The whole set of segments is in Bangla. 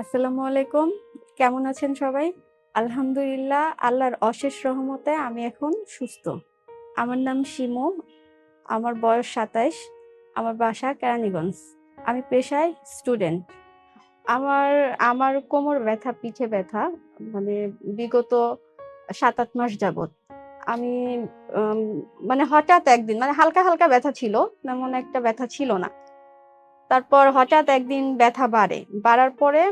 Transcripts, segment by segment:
আসসালামু আলাইকুম। কেমন আছেন সবাই? আলহামদুলিল্লাহ, আল্লাহর অশেষ রহমতে আমি এখন সুস্থ। আমার নাম শিমু, আমার বয়স সাতাইশ, আমার বাসা কেরানীগঞ্জ। আমি পেশায় স্টুডেন্ট আমার আমার কোমর ব্যথা, পিঠে ব্যথা মানে বিগত সাত আট মাস যাবত আমি মানে হঠাৎ একদিন মানে হালকা হালকা ব্যথা ছিল, তেমন একটা ব্যথা ছিল না। তারপর হঠাৎ একদিন ব্যথা বাড়ে। বাড়ার পরে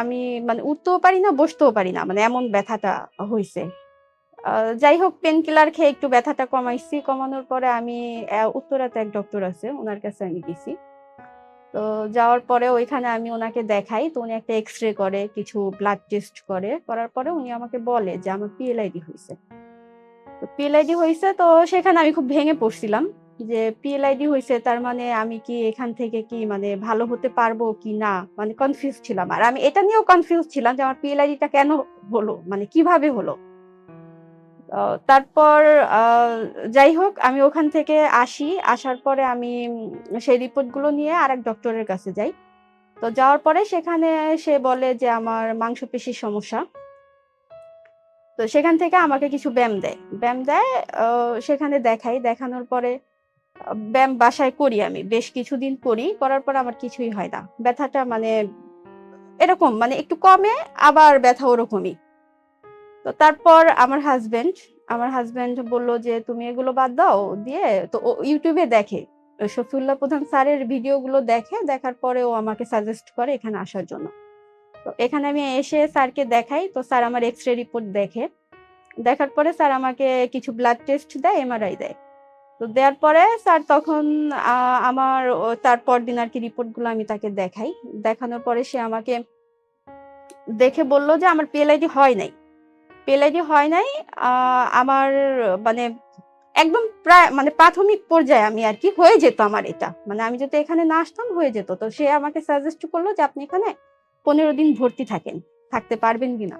আমি মানে উঠতেও পারি না, বসতেও পারি না মানে এমন ব্যথাটা হয়েছে যাই হোক পেন কিলার খেয়ে একটু ব্যথাটা কমাইছি। কমানোর পরে আমি উত্তরাতে এক ডক্টর আছে ওনার কাছে আমি গেছি। তো যাওয়ার পরে ওইখানে আমি ওনাকে দেখাই, তো উনি একটা এক্স রে করে, কিছু ব্লাড টেস্ট করে। করার পরে উনি আমাকে বলে যে, আমার পিএলআইডি হয়েছে তো পিএলআইডি হয়েছে তো সেখানে আমি খুব ভেঙে পড়ছিলাম। যে পিএলআইডি হয়েছে তার মানে আমি কি এখান থেকে কি মানে ভালো হতে পারব কি না? মানে কনফিউজ ছিলাম। আর আমি এটা নিয়েও কনফিউজ ছিলাম যে আমার পিএলআইডিটা কেন হলো? মানে কীভাবে হলো? তারপর যাই হোক, আমি ওখান থেকে আসি। আসার পরে আমি সেই রিপোর্টগুলো নিয়ে আরেক ডক্টরের কাছে যাই। তো যাওয়ার পরে সেখানে সে বলে যে আমার মাংসপেশির সমস্যা। তো সেখান থেকে আমাকে কিছু ব্যায়াম দেয়। ব্যায়াম দেয় সেখানে দেখাই। দেখানোর পরে ব্যায়াম বাসায় করি আমি। বেশ কিছুদিন করি, করার পর আমার কিছুই হয় না। ব্যথাটা মানে এরকম মানে একটু কমে, আবার ব্যথা ওরকমই। তো তারপর আমার হাজবেন্ড আমার হাজবেন্ড বলল যে, তুমি এগুলো বাদ দাও, দিয়ে তো ও ইউটিউবে দেখে। শফিউল্লাহ প্রধান স্যারের ভিডিওগুলো দেখে, দেখার পরে ও আমাকে সাজেস্ট করে এখানে আসার জন্য। তো এখানে আমি এসে স্যারকে দেখাই, তো স্যার আমার এক্স রে রিপোর্ট দেখে। দেখার পরে স্যার আমাকে কিছু ব্লাড টেস্ট দেয় এমআরআই দেয়। তো দেওয়ার পরে স্যার তখন আমার তারপর দিন আর কি রিপোর্টগুলো আমি তাকে দেখাই। দেখানোর পরে সে আমাকে দেখে বলল যে আমার পিএলআইডি হয় নাই। পিএলআইডি হয় নাই আমার মানে একদম প্রায় মানে প্রাথমিক পর্যায়ে আমি আর কি হয়ে যেত আমার এটা। মানে আমি যদি এখানে না আসতাম হয়ে যেত। তো সে আমাকে সাজেস্ট করল যে আপনি এখানে পনেরো দিন ভর্তি থাকেন। থাকতে পারবেন কিনা?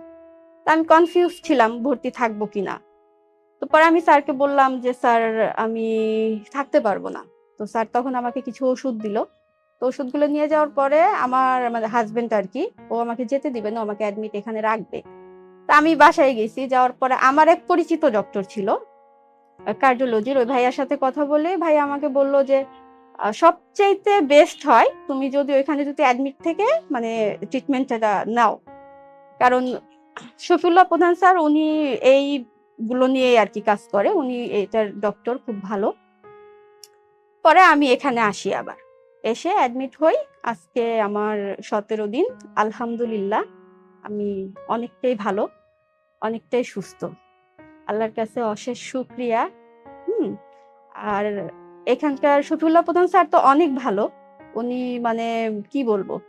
তা আমি কনফিউজ ছিলাম, ভর্তি থাকব কিনা? তো পরে আমি স্যারকে বললাম যে, স্যার, আমি থাকতে পারব না। তো স্যার তখন আমাকে কিছু ওষুধ দিল। তো ওষুধগুলো নিয়ে যাওয়ার পরে আমার মানে হাজবেন্ড আর কি ও আমাকে যেতে দিবে না আমাকে অ্যাডমিট এখানে রাখবে। তা আমি বাসায় গেছি, যাওয়ার পরে আমার এক পরিচিত ডক্টর ছিল কার্ডিওলজির ওই ভাইয়ার সাথে কথা বলে ভাই আমাকে বলল যে সবচাইতে বেস্ট হয় তুমি যদি ওইখানে যদি অ্যাডমিট থেকে মানে ট্রিটমেন্টটা নাও। কারণ শফিউল্লাহ প্রধান স্যার, উনি এইগুলো নিয়ে আর কি কাজ করে। উনি এটার ডক্টর খুব ভালো। পরে আমি এখানে আসি আবার। এসে অ্যাডমিট হই। আজকে আমার সতেরো দিন। আলহামদুলিল্লাহ, আমি অনেকটাই ভালো, অনেকটাই সুস্থ। আল্লাহর কাছে অশেষ শুক্রিয়া। হুম, আর এখানকার শফিউল্লাহ প্রধান স্যার তো অনেক ভালো। উনি মানে কি বলব?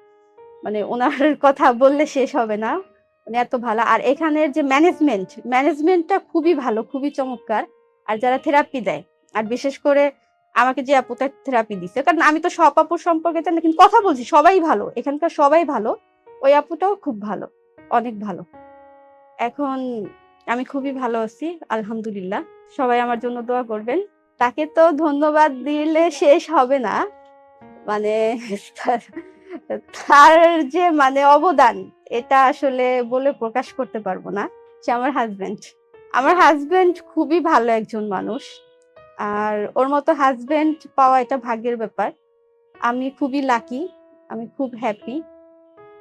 মানে ওনার কথা বললে শেষ হবে না। উনি এত ভালো। আর এখানের যে ম্যানেজমেন্ট ম্যানেজমেন্টটা খুবই ভালো খুবই চমৎকার। আর যারা থেরাপি দেয় আর বিশেষ করে আমাকে যে আপুটা থেরাপি দিচ্ছে কারণ আমি তো সব আপুর সম্পর্কে না, কিন্তু কথা বলছি সবাই ভালো এখানকার সবাই ভালো ওই আপুটাও খুব ভালো অনেক ভালো। এখন আমি খুবই ভালো আছি আলহামদুলিল্লাহ। সবাই আমার জন্য দোয়া করবেন। তাকে তো ধন্যবাদ দিলে শেষ হবে না। মানে তার- যে মানে অবদান, এটা আসলে বলে প্রকাশ করতে পারব না। সে আমার হাজবেন্ড আমার হাজবেন্ড খুবই ভালো একজন মানুষ। আর ওর মতো হাজবেন্ড পাওয়া এটা ভাগ্যের ব্যাপার। আমি খুবই লাকি আমি খুব হ্যাপি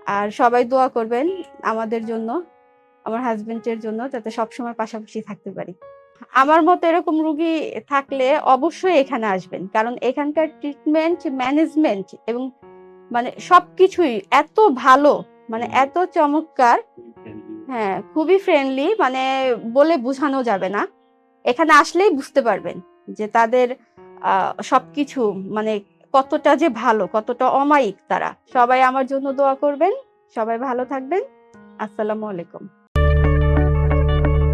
আর সবাই দোয়া করবেন আমাদের জন্য, আমার হাজবেন্ডের জন্য, যাতে সবসময় পাশাপাশি থাকতে পারি। আমার মতো এরকম রুগী থাকলে অবশ্যই এখানে আসবেন। কারণ এখানকার ট্রিটমেন্ট ম্যানেজমেন্ট এবং মানে সবকিছুই এত ভালো মানে এত চমৎকার। হ্যাঁ খুবই ফ্রেন্ডলি মানে বলে বোঝানো যাবে না। এখানে আসলেই বুঝতে পারবেন যে তাদের আহ, সবকিছু মানে কতটা যে ভালো কতটা অমায়িক তারা। সবাই আমার জন্য দোয়া করবেন সবাই ভালো থাকবেন। আসসালামু আলাইকুম।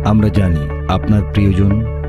আমরা জানি আপনার প্রিয়জন